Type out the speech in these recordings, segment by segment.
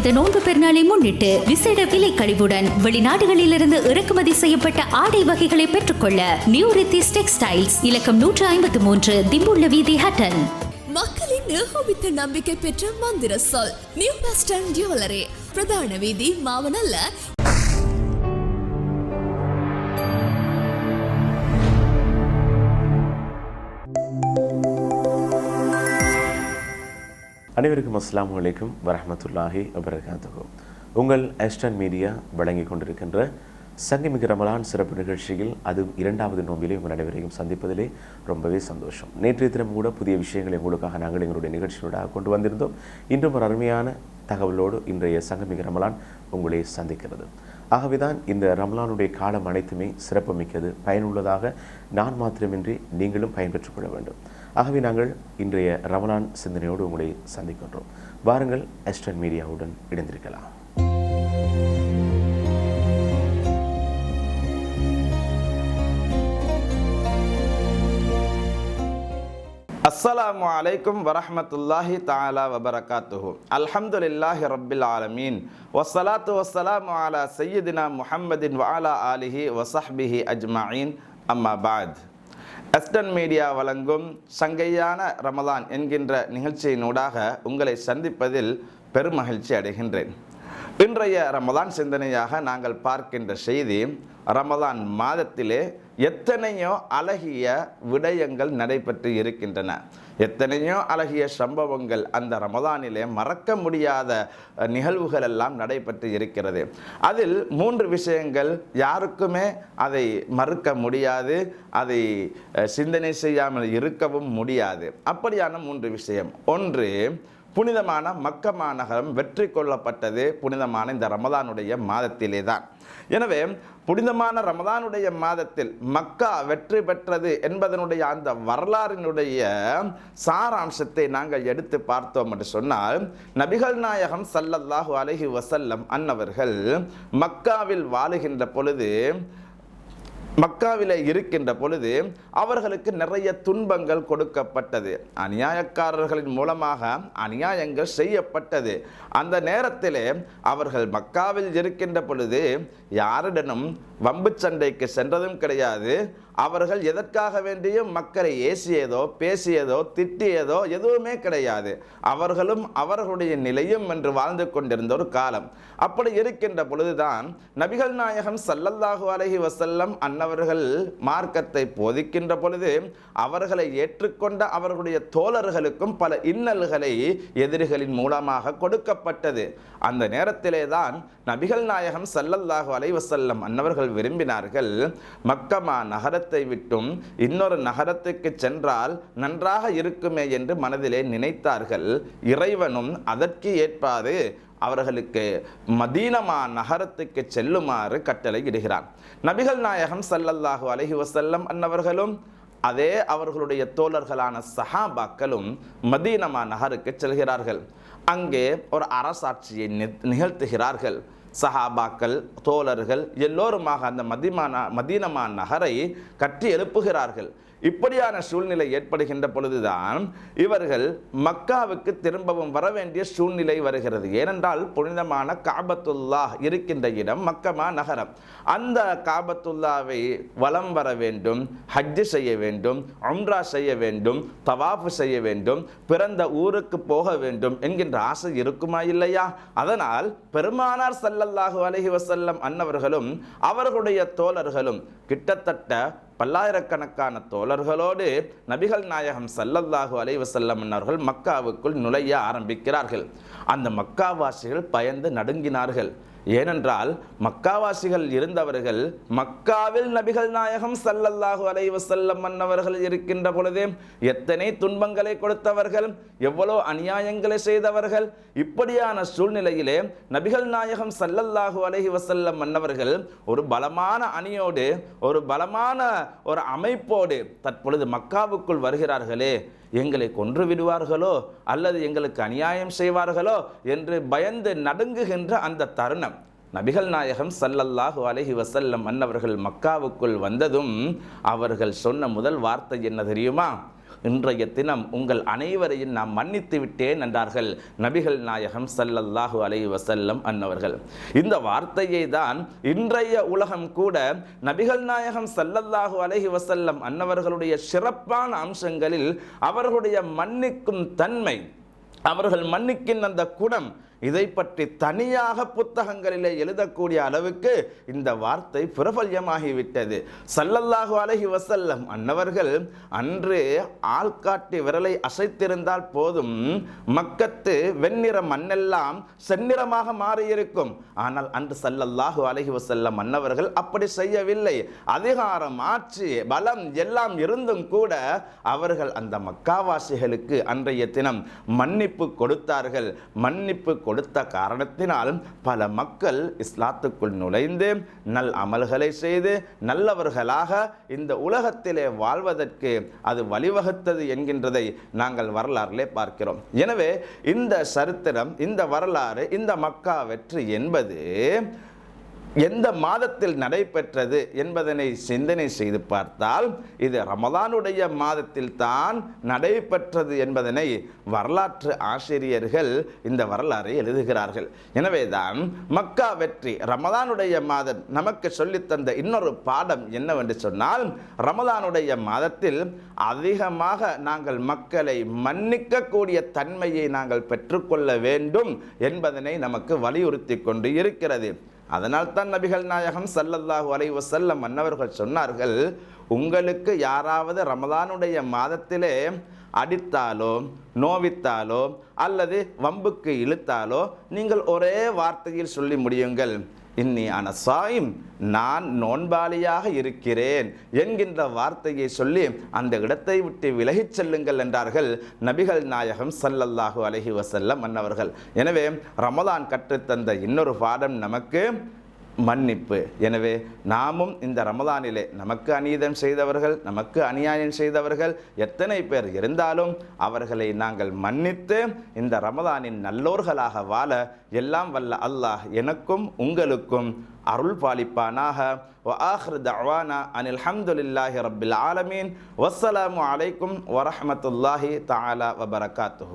புனித நோன்பு பெருநாளை முன்னிட்டு விசேட விலை கழிவுடன் வெளிநாடுகளிலிருந்து இறக்குமதி செய்யப்பட்ட ஆடை வகைகளை பெற்றுக்கொள்ள நியூ ரித்திஸ் டெக்ஸ்டைல்ஸ் இலக்கம் நூற்று ஐம்பத்து மூன்று திம்புள்ள வீதி ஹட்டன். மக்களின் ஏகோபித்த நம்பிக்கை பெற்ற மந்திர சொல் நியூ வெஸ்டர்ன் ஜுவல்லரி. பிரதான வீதி மாவனல்ல. அனைவருக்கும் அஸ்லாம் வலைக்கும் வரமத்துல்லாஹி வபரகாத்துஹு. உங்கள் எஸ்டர்ன் மீடியா வழங்கி கொண்டிருக்கின்ற சங்கமிகு ரமலான் சிறப்பு நிகழ்ச்சியில் அதுவும் இரண்டாவது நோம்பிலே உங்கள் அனைவரையும் சந்திப்பதிலே ரொம்பவே சந்தோஷம். நேற்றைய தினம் கூட புதிய விஷயங்களை உங்களுக்காக நாங்கள் எங்களுடைய நிகழ்ச்சியோடாக கொண்டு வந்திருந்தோம். இன்றும் ஒரு அருமையான தகவலோடு இன்றைய சங்கமிகு ரமலான் உங்களை சந்திக்கிறது. ஆகவேதான் இந்த ரமலானுடைய காலம் அனைத்துமே சிறப்புமிக்கது பயனுள்ளதாக நான் மாத்திரமின்றி நீங்களும் பயன்பெற்றுக் கொள்ள வேண்டும். ஆகவே நாங்கள் இன்றைய ரமலான் சிந்தனையோடு உங்களை சந்திக்கின்றோம். வாருங்கள் எஸ்டன் மீடியாவுடன் இணைந்திருக்கலாம். அஸ்ஸலாமு அலைக்கும் வரஹமத்துல்லாஹி தாலா வபரகாத்துஹு அல்ஹம்துலில்லாஹி ரப்பில் ஆலமீன் வசலாத்து வசலாம் அலா சையதினா முஹம்மதின் வாலா ஆலிஹி வஸஹ்பிஹி அஜ்மாயின் அம்மா பாத் எஸ்டன் மீடியா வழங்கும் சங்கையான ரமதான் என்கின்ற நிகழ்ச்சியினூடாக உங்களை சந்திப்பதில் பெருமகிழ்ச்சி அடைகின்றேன். இன்றைய ரமதான் சிந்தனையாக நாங்கள் பார்க்கின்ற செய்தி ரமதான் மாதத்திலே எத்தனையோ அழகிய விடயங்கள் நடைபெற்று இருக்கின்றன. எத்தனையோ அழகிய சம்பவங்கள் அந்த ரமதானிலே மறக்க முடியாத நிகழ்வுகள் எல்லாம் நடைபெற்று இருக்கிறது. அதில் மூன்று விஷயங்கள் யாருக்குமே அதை மறுக்க முடியாது அதை சிந்தனை செய்யாமல் இருக்கவும் முடியாது. அப்படியான மூன்று விஷயம். ஒன்று புனிதமான மக்க மாநகரம் வெற்றி கொள்ளப்பட்டது புனிதமான இந்த ரமதானுடைய மாதத்திலே தான் எனவே புனிதமான ரமதானுடைய மாதத்தில் மக்கா வெற்றி பெற்றது என்பதனுடைய அந்த வரலாறினுடைய சாராம்சத்தை நாங்கள் எடுத்து பார்த்தோம் என்று சொன்னால் நபிகள் நாயகம் சல்லல்லாஹு அலஹி வசல்லம் அன்னவர்கள் மக்காவில் வாழுகின்ற பொழுது மக்காவிலே இருக்கின்ற பொழுது அவர்களுக்கு நிறைய துன்பங்கள் கொடுக்கப்பட்டது. அநியாயக்காரர்களின் மூலமாக அநியாயங்கள் செய்யப்பட்டது. அந்த நேரத்திலே அவர்கள் மக்காவில் இருக்கின்ற பொழுது யாரிடனும் வம்பு சண்டைக்கு சென்றதும் கிடையாது. அவர்கள் எதற்காக வேண்டியும் மக்களை ஏசியதோ பேசியதோ திட்டியதோ எதுவுமே கிடையாது. அவர்களும் அவர்களுடைய நிலையும் என்று வாழ்ந்து கொண்டிருந்த ஒரு காலம். அப்படி இருக்கின்ற பொழுதுதான் நபிகள் நாயகம் அலகி வசல்லம் வஸல்லம் வல்லவர்கள் மார்க்கத்தை போதிக்கின்ற பொழுது அவர்களை ஏற்றுக்கொண்ட அவர்களுடைய தோழர்களுக்கும் பல இன்னல்களை எதிரிகளின் மூலமாக கொடுக்கப்பட்டது. அந்த நேரத்திலே தான் நபிகள் நாயகம் ஸல்லல்லாஹு அலைவசல்லம் அன்னவர்கள் விரும்பினார்கள் மக்கமா நகரத்தை விட்டும் இன்னொரு நகரத்துக்கு சென்றால் நன்றாக இருக்குமே என்று மனதிலே நினைத்தார்கள். இறைவனும் அதற்கு ஏற்பாது அவர்களுக்கு மதீனமா நகரத்துக்கு செல்லுமாறு கட்டளை இடுகிறார் நபிகள் நாயகம் சல்லல்லாஹு அலஹி வசல்லம் அன்னவர்களும் அதே அவர்களுடைய தோழர்களான சஹாபாக்களும் மதீனமா நகருக்கு செல்கிறார்கள். அங்கே ஒரு அரசாட்சியை நி- நிகழ்த்துகிறார்கள். சஹாபாக்கள் தோழர்கள் எல்லோருமாக அந்த மதிமான மதீனமா நகரை கட்டி எழுப்புகிறார்கள். இப்படியான சூழ்நிலை ஏற்படுகின்ற பொழுதுதான் இவர்கள் மக்காவுக்கு திரும்பவும் வர வேண்டிய சூழ்நிலை வருகிறது. ஏனென்றால் புனிதமான காபத்துல்லா இருக்கின்ற இடம் மக்கமா நகரம். அந்த காபத்துல்லாவை வலம் வர வேண்டும் ஹஜ்ஜு செய்ய வேண்டும் அம்ரா செய்ய வேண்டும் தவாஃபு செய்ய வேண்டும் பிறந்த ஊருக்கு போக வேண்டும் என்கின்ற ஆசை இருக்குமா இல்லையா? அதனால் பெருமானார் சல்லல்லாஹு அலஹி வசல்லம் அன்னவர்களும் அவர்களுடைய தோழர்களும் கிட்டத்தட்ட பல்லாயிரக்கணக்கான தோழர்களோடு நபிகள் நாயகம் சல்லல்லாஹு அலைவசல்லம் அவர்கள் மக்காவுக்குள் நுழைய ஆரம்பிக்கிறார்கள். அந்த மக்காவாசிகள் பயந்து நடுங்கினார்கள். ஏனென்றால் மக்காவாசிகள் இருந்தவர்கள் மக்காவில் நபிகள் நாயகம் சல்லல்லாஹு அலைஹி செல்லம் மன்னவர்கள் இருக்கின்ற பொழுது எத்தனை துன்பங்களை கொடுத்தவர்கள் எவ்வளோ அநியாயங்களை செய்தவர்கள் இப்படியான சூழ்நிலையிலே நபிகள் நாயகம் சல்லல்லாஹு அலைஹி வசல்லம் மன்னவர்கள் ஒரு பலமான அணியோடு ஒரு பலமான ஒரு அமைப்போடு தற்பொழுது மக்காவுக்குள் வருகிறார்களே. எங்களை கொன்று விடுவார்களோ அல்லது எங்களுக்கு அநியாயம் செய்வார்களோ என்று பயந்து நடுங்குகின்ற அந்த தருணம். நபிகள் நாயகம் சல்லல்லாஹு அலஹி வசல்லம் அன்னவர்கள் மக்காவுக்குள் வந்ததும் அவர்கள் சொன்ன முதல் வார்த்தை என்ன தெரியுமா? இன்றைய தினம் உங்கள் அனைவரையும் நான் மன்னித்து விட்டேன் என்றார்கள் நபிகள் நாயகம் சல்லல்லாஹு அலை வசல்லம் அன்னவர்கள். இந்த வார்த்தையை தான் இன்றைய உலகம் கூட நபிகள் நாயகம் சல்லல்லாஹு அலைஹி வசல்லம் அன்னவர்களுடைய சிறப்பான அம்சங்களில் அவர்களுடைய மன்னிக்கும் தன்மை அவர்கள் மன்னிக்கின்ற அந்த குணம் இதை பற்றி தனியாக புத்தகங்களிலே எழுதக்கூடிய அளவுக்கு இந்த வார்த்தை பிரபல்யமாகிவிட்டது. சல்லல்லாஹு அலைஹி வசல்லம் அன்னவர்கள் அன்று ஆள்காட்டி விரலை அசைத்திருந்தால் போதும் மக்கத்து வெண்ணிற மண்ணெல்லாம் செந்நிறமாக மாறியிருக்கும். ஆனால் அன்று சல்லல்லாஹு அலைஹி வசல்லம் அன்னவர்கள் அப்படி செய்யவில்லை. அதிகாரம் ஆட்சி பலம் எல்லாம் இருந்தும் கூட அவர்கள் அந்த மக்காவாசிகளுக்கு அன்றைய தினம் மன்னிப்பு கொடுத்தார்கள். மன்னிப்பு கொடுத்த காரணத்தினால் பல மக்கள் இஸ்லாத்துக்குள் நுழைந்து நல் அமல்களை செய்து நல்லவர்களாக இந்த உலகத்திலே வாழ்வதற்கு அது வழிவகுத்தது என்கின்றதை நாங்கள் வரலாறிலே பார்க்கிறோம். எனவே இந்த சரித்திரம் இந்த வரலாறு இந்த மக்கா வெற்றி என்பது எந்த மாதத்தில் நடைபெற்றது என்பதனை சிந்தனை செய்து பார்த்தால் இது ரமதானுடைய மாதத்தில் தான் நடைபெற்றது என்பதனை வரலாற்று ஆசிரியர்கள் இந்த வரலாறை எழுதுகிறார்கள். எனவேதான் மக்கா வெற்றி ரமதானுடைய மாதம் நமக்கு சொல்லித்தந்த இன்னொரு பாடம் என்னவென்று சொன்னால் ரமதானுடைய மாதத்தில் அதிகமாக நாங்கள் மக்களை மன்னிக்கக்கூடிய தன்மையை நாங்கள் பெற்றுக்கொள்ள வேண்டும் என்பதனை நமக்கு வலியுறுத்தி கொண்டு இருக்கிறது. அதனால் தான் நபிகள் நாயகம் சல்லல்லாஹு அலை வசல்லம் மன்னவர்கள் சொன்னார்கள் உங்களுக்கு யாராவது ரமதானுடைய மாதத்திலே அடித்தாலோ நோவித்தாலோ அல்லது வம்புக்கு இழுத்தாலோ நீங்கள் ஒரே வார்த்தையில் சொல்லி முடியுங்கள். இன்னி அனசாயும் நான் நோன்பாளியாக இருக்கிறேன் என்கின்ற வார்த்தையை சொல்லி அந்த இடத்தை விட்டு விலகிச் செல்லுங்கள் என்றார்கள் நபிகள் நாயகம் சல்லல்லாஹு அலஹி வசல்லம் மன்னவர்கள். எனவே ரமதான் கற்றுத்தந்த இன்னொரு பாடம் நமக்கு மன்னிப்பு எனவே நாமும் இந்த ரமதானிலே நமக்கு அநீதம் செய்தவர்கள் நமக்கு அநியாயம் செய்தவர்கள் எத்தனை பேர் இருந்தாலும் அவர்களை நாங்கள் மன்னித்து இந்த ரமதானின் நல்லோர்களாக வாழ எல்லாம் வல்ல அல்லாஹ் எனக்கும் உங்களுக்கும் அருள் பாலிப்பானாக وآخر دعوانا أن الحمد لله رب العالمين والسلام عليكم ورحمة الله تعالى وبركاته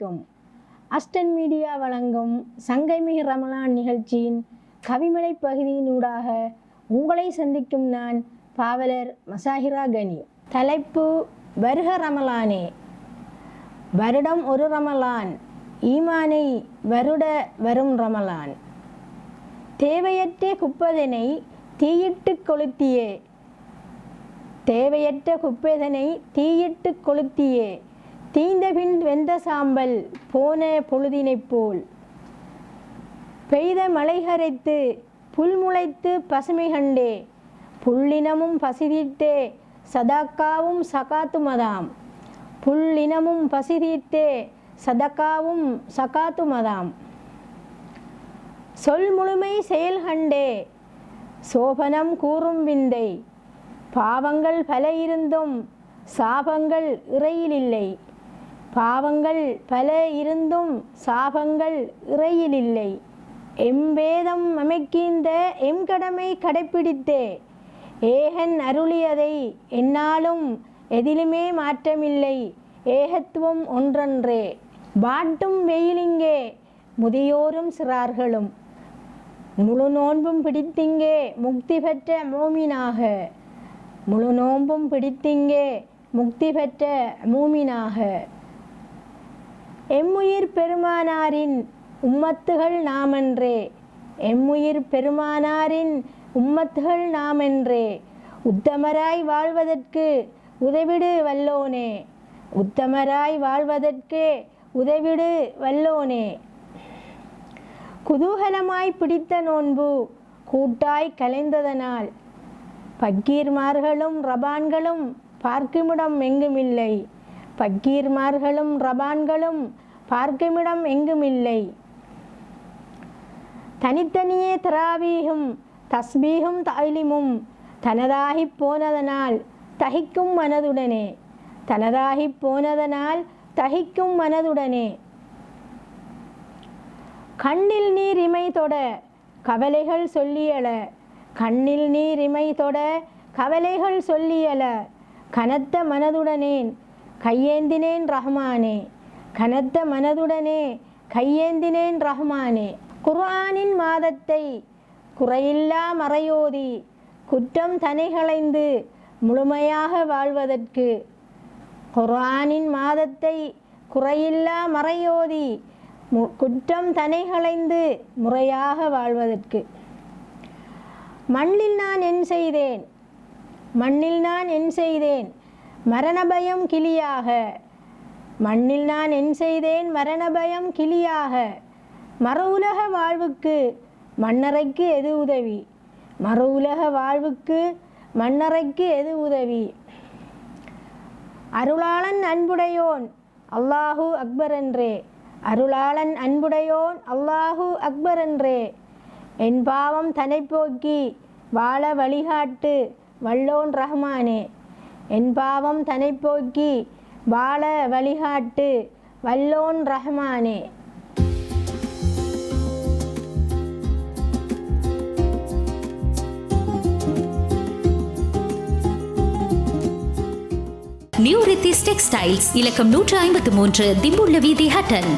வணக்கம் அஸ்டன் மீடியா வழங்கும் சங்கைமிகு ரமலான் நிகழ்ச்சியின் கவிமலை பகுதியினூடாக உங்களை சந்திக்கும் நான் பாவலர் மசாஹிரா கனி. தலைப்பு வருக ரமலானே. வருடம் ஒரு ரமலான் ஈமானை வருட வரும் ரமலான். தேவையற்ற குப்பதனை தீயிட்டு கொளுத்தியே. தேவையற்ற குப்பதனை தீயிட்டு கொளுத்தியே. தீந்தபின் வெந்த சாம்பல் போன பொழுதினைப் போல். பெய்த மழை கரைத்து புல் முளைத்து பசுமை கண்டே. புல்லினமும் பசிதீட்டே சதாக்காவும் சகாத்துமதாம். புல்லினமும் பசிதீட்டே சதக்காவும் சகாத்துமதாம். சொல் முழுமை செயல் கண்டே சோபனம் கூறும் விந்தை. பாவங்கள் பல இருந்தும் சாபங்கள் இறையில் இல்லை பாவங்கள் பல இருந்தும் சாபங்கள் இறையில் இல்லை எம்பேதம் அமைக்கின்ற எம் கடமை கடைப்பிடித்தே. ஏகன் அருளியதை என்னாலும் எதிலுமே மாற்றமில்லை. ஏகத்துவம் ஒன்றன்றே. வாட்டும் வெயிலிங்கே முதியோரும் சிறார்களும். முழு நோன்பும் பிடித்திங்கே முக்தி பெற்ற மூமினாக. முழு நோன்பும் பிடித்திங்கே முக்தி பெற்ற மூமினாக. எம்முயிர் பெருமானாரின் உம்மத்துகள் நாமென்றே. எம்முயிர் பெருமானாரின் உம்மத்துகள் நாமென்றே. உத்தமராய் வாழ்வதற்கு உதவிடு வல்லோனே. உத்தமராய் வாழ்வதற்கு உதவிடு வல்லோனே. குதூகலமாய் பிடித்த நோன்பு கூட்டாய் கலைந்ததனால் பக்கீர்மார்களும் ரபான்களும் பார்க்குமிடம் எங்குமில்லை. பக்கீர்மார்களும் ரபான்களும் பார்க்குமிடம் எங்குமில்லை. தனித்தனியே தராவீகும் தஸ்பீகும் தாய்லிமும் தனதாகிப் போனதனால் தகிக்கும் மனதுடனே. தனதாகிப் போனதனால் தகிக்கும் மனதுடனே. கண்ணில் நீர் இமை தொட கவலைகள் சொல்லியல. கண்ணில் நீர் இமை தொட கவலைகள் சொல்லியல. கனத்த மனதுடனேன் கையேந்தினேன் ரஹ்மானே கனத்த மனதுடனே கையேந்தினேன் ரஹ்மானே. குர்ஆனின் மாதத்தை குறையில்லா மறையோதி குற்றம் தனைகளைந்து முழுமையாக வாழ்வதற்கு. குர்ஆனின் மாதத்தை குறையில்லா மறையோதி மு- குற்றம் தனைகளைந்து முறையாக வாழ்வதற்கு. மண்ணில் நான் என் செய்தேன் மண்ணில் நான் என் செய்தேன் மரணபயம் கிளியாக. மண்ணில் நான் என் செய்தேன் மரணபயம் கிளியாக. மறு உலக வாழ்வுக்கு மண்ணறைக்கு எது உதவி? மறு உலக வாழ்வுக்கு மண்ணறைக்கு எது உதவி? அருளாளன் அன்புடையோன் அல்லாஹு அக்பர் என்றே அருளாளன் அன்புடையோன் அல்லாஹு அக்பர் என்றே என் பாவம் தனை போக்கி வாழ வழிகாட்டு வல்லோன் ரஹ்மானே. என் பாவம் தனை போக்கி வாழ வழிகாட்டு வல்லோன் ரஹ்மானே. நியூ ரித்திஸ் டெக்ஸ்டைல்ஸ் இலக்கம் நூற்று ஐம்பத்து மூன்று திம்புள்ள வீதி ஹட்டன்.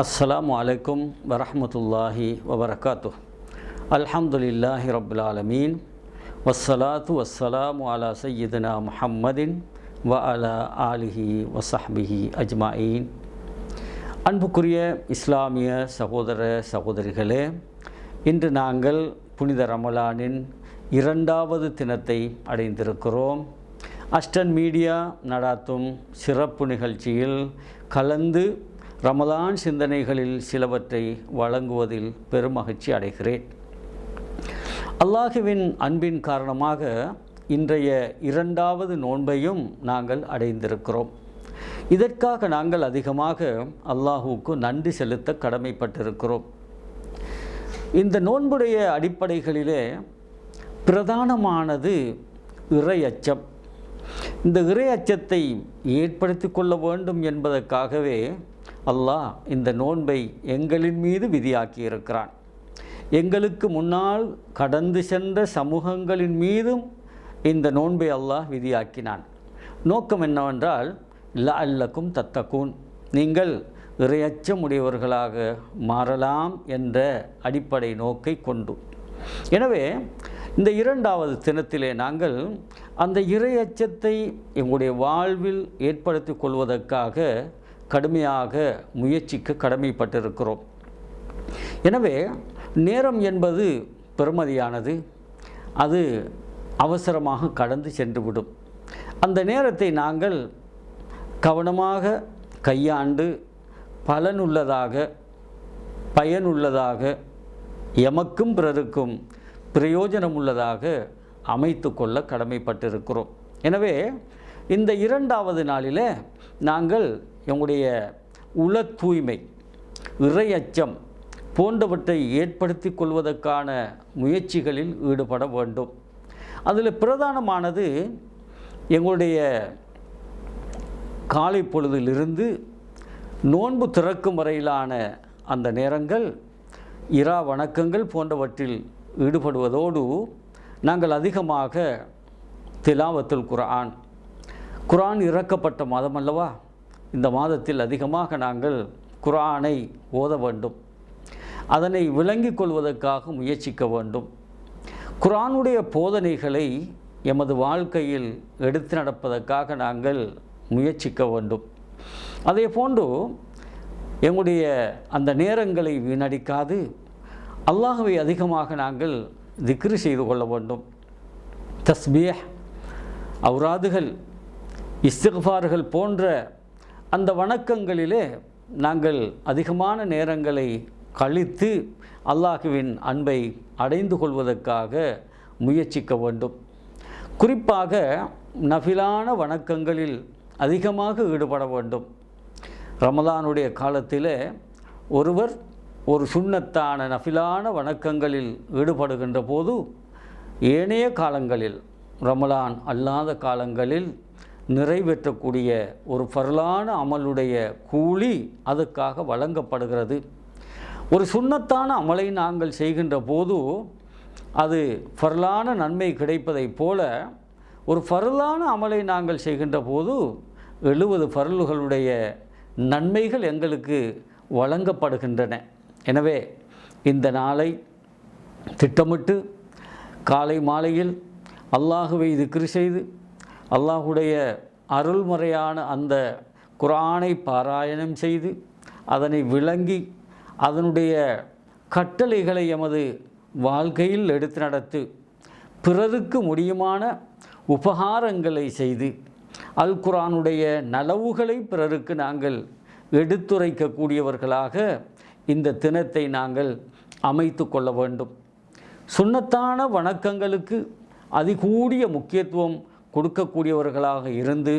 அஸ்ஸலாமு அலைக்கும் வரமத்துல்லாஹி வபரகாத்து அல்ஹம்துலில்லாஹி ரப்பில் ஆலமீன் வஸ்ஸலாத்து வஸ்ஸலாம் அலா சையீதுனா முஹம்மதின் வ அலா ஆலிஹி வசஹ்பிஹி அஜ்மாயின் அன்புக்குரிய இஸ்லாமிய சகோதர சகோதரிகளே இன்று நாங்கள் புனித ரமலானின் இரண்டாவது தினத்தை அடைந்திருக்கிறோம். அஸ்டன் மீடியா நடாத்தும் சிறப்பு நிகழ்ச்சியில் கலந்து ரமலான் சிந்தனைகளில் சிலவற்றை வழங்குவதில் பெருமகிழ்ச்சி அடைகிறேன். அல்லாஹுவின் அன்பின் காரணமாக இன்றைய இரண்டாவது நோன்பையும் நாங்கள் அடைந்திருக்கிறோம். இதற்காக நாங்கள் அதிகமாக அல்லாஹுவுக்கு நன்றி செலுத்த கடமைப்பட்டிருக்கிறோம். இந்த நோன்புடைய அடிப்படைகளிலே பிரதானமானது இறை அச்சம் இந்த இறை அச்சத்தை ஏற்படுத்தி கொள்ள வேண்டும் என்பதற்காகவே அல்லாஹ் இந்த நோன்பை எங்களின் மீது விதியாக்கி இருக்கிறான் எங்களுக்கு முன்னால் கடந்து சென்ற சமூகங்களின் மீதும் இந்த நோன்பை அல்லாஹ் விதியாக்கினான். நோக்கம் என்னவென்றால் லா அல்லக்கும் தத்தக்கூன் நீங்கள் இறையச்சம் உடையவர்களாக மாறலாம் என்ற அடிப்படை நோக்கை கொண்டு. எனவே இந்த இரண்டாவது தினத்திலே நாங்கள் அந்த இறையச்சத்தை எங்களுடைய வாழ்வில் ஏற்படுத்தி கொள்வதற்காக கடுமையாக முயற்சிக்க கடமைப்பட்டிருக்கிறோம். எனவே நேரம் என்பது பெருமதியானது அது அவசரமாக கடந்து சென்றுவிடும். அந்த நேரத்தை நாங்கள் கவனமாக கையாண்டு பலனுள்ளதாக பயனுள்ளதாக எமக்கும் பிறருக்கும் பிரயோஜனமுள்ளதாக அமைத்து கொள்ள கடமைப்பட்டிருக்கிறோம். எனவே இந்த இரண்டாவது நாளில் நாங்கள் எங்களுடைய உள தூய்மை இறை அச்சம் போன்றவற்றை ஏற்படுத்தி கொள்வதற்கான முயற்சிகளில் ஈடுபட வேண்டும். அதில் பிரதானமானது எங்களுடைய காலை பொழுதிலிருந்து நோன்பு திறக்கும் வரையிலான அந்த நேரங்கள் இரா வணக்கங்கள் போன்றவற்றில் ஈடுபடுவதோடு நாங்கள் அதிகமாக திலாவத்துல் குரான் குரான் இறக்கப்பட்ட மாதம் அல்லவா? இந்த மாதத்தில் அதிகமாக நாங்கள் குரானை ஓத வேண்டும். அதனை விளங்கிக் கொள்வதற்காக முயற்சிக்க வேண்டும். குரானுடைய போதனைகளை எமது வாழ்க்கையில் எடுத்து நடப்பதற்காக நாங்கள் முயற்சிக்க வேண்டும். அதே போன்று எங்களுடைய அந்த நேரங்களை வீணடிக்காது. அல்லாஹுவை அதிகமாக நாங்கள் திக்ரு செய்து கொள்ள வேண்டும். தஸ்பிய அவுராதுகள் இஸ்திஃபார்கள் போன்ற அந்த வணக்கங்களிலே நாங்கள் அதிகமான நேரங்களை கழித்து அல்லாஹுவின் அன்பை அடைந்து கொள்வதற்காக முயற்சிக்க வேண்டும். குறிப்பாக நஃபிலான வணக்கங்களில் அதிகமாக ஈடுபட வேண்டும். ரமலானுடைய காலத்தில் ஒருவர் ஒரு சுண்ணத்தான நஃபிலான வணக்கங்களில் ஈடுபடுகின்ற போது ஏனைய காலங்களில் ரமலான் அல்லாத காலங்களில் நிறைவேற்றக்கூடிய ஒரு பரலான அமலுடைய கூலி அதுக்காக வழங்கப்படுகிறது. ஒரு சுண்ணத்தான அமலை நாங்கள் செய்கின்ற போது அது பரலான நன்மை கிடைப்பதைப் போல ஒரு பரலான அமலை நாங்கள் செய்கின்ற போது எழுபது பரல்களுடைய நன்மைகள் எங்களுக்கு வழங்கப்படுகின்றன. எனவே இந்த நாளை திட்டமிட்டு காலை மாலையில் அல்லாஹுவை திக்ரு செய்து அல்லாஹுடைய அருள்முறையான அந்த குரானை பாராயணம் செய்து அதனை விளங்கி அதனுடைய கட்டளைகளை எமது வாழ்க்கையில் எடுத்து நடத்து பிறருக்கு முடியுமான உபகாரங்களை செய்து அல் குரானுடைய நலவுகளை பிறருக்கு நாங்கள் எடுத்துரைக்கக்கூடியவர்களாக இந்த தினத்தை நாங்கள் அமைத்து கொள்ள வேண்டும். சுண்ணத்தான வணக்கங்களுக்கு அதிகூடிய முக்கியத்துவம் கொடுக்கக்கூடியவர்களாக இருந்து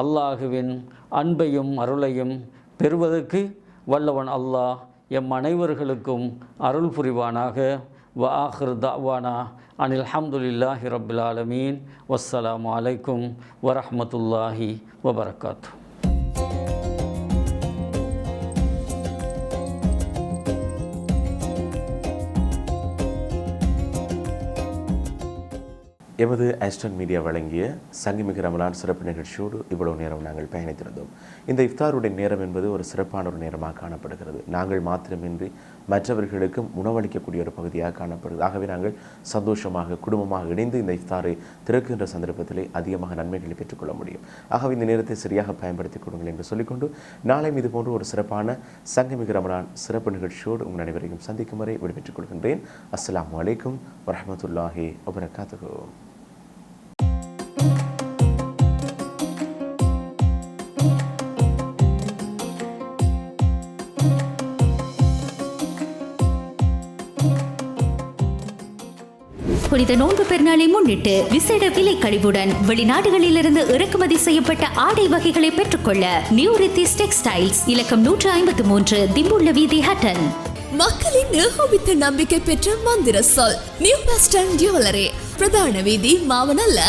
அல்லாஹுவின் அன்பையும் அருளையும் பெறுவதற்கு வல்லவன் அல்லாஹ் எம் அனைவர்களுக்கும் அருள் புரிவானாக. வ ஆஹிர் தாவானா அனில் அஹமதுல்லாஹி ரபுல் ஆலமீன். வஸ்ஸலாம் அலைக்கும் வரஹமத்துல்லாஹி வபரகாத்து. எமது ஆஸ்டன் மீடியா வழங்கிய சங்கிமிகு ரமலான் சிறப்பு நிகழ்ச்சியோடு இவ்வளவு நேரம் நாங்கள் பயணித்திருந்தோம். இந்த இஃப்தாருடைய நேரம் என்பது ஒரு சிறப்பான ஒரு நேரமாக காணப்படுகிறது. நாங்கள் மாத்திரமின்றி மற்றவர்களுக்கும் உணவளிக்கக்கூடிய ஒரு பகுதியாக காணப்படுகிறது. ஆகவே நாங்கள் சந்தோஷமாக குடும்பமாக இணைந்து இந்த இஃப்தாரை திறக்கின்ற சந்தர்ப்பத்திலே அதிகமாக நன்மைகளை பெற்றுக்கொள்ள முடியும். ஆகவே இந்த நேரத்தை சரியாக பயன்படுத்திக் கொடுங்கள் என்று சொல்லிக்கொண்டு நாளை இதுபோன்ற ஒரு சிறப்பான சங்கமிகு ரமலான் சிறப்பு நிகழ்ச்சியோடு உங்கள் அனைவரையும் சந்திக்கும் வரை விடுபெற்றுக் கொள்கின்றேன். அஸ்ஸலாமு அலைக்கும் வரஹ்மத்துல்லாஹி வபரகாத்துஹு. புனித நோன்பு பெருநாளை முன்னிட்டு விசேட விலை கழிவுடன் வெளிநாடுகளிலிருந்து இறக்குமதி செய்யப்பட்ட ஆடை வகைகளை பெற்றுக்கொள்ள நியூ ரித்திஸ் டெக்ஸ்டைல்ஸ் இலக்கம் நூற்று ஐம்பத்து மூன்று திம்புள்ள வீதி ஹட்டன். மக்களின் ஏகோபித்த நம்பிக்கை பெற்ற மந்திர சொல் நியூ வெஸ்டர்ன் ஜுவல்லரி. பிரதான வீதி மாவனல்ல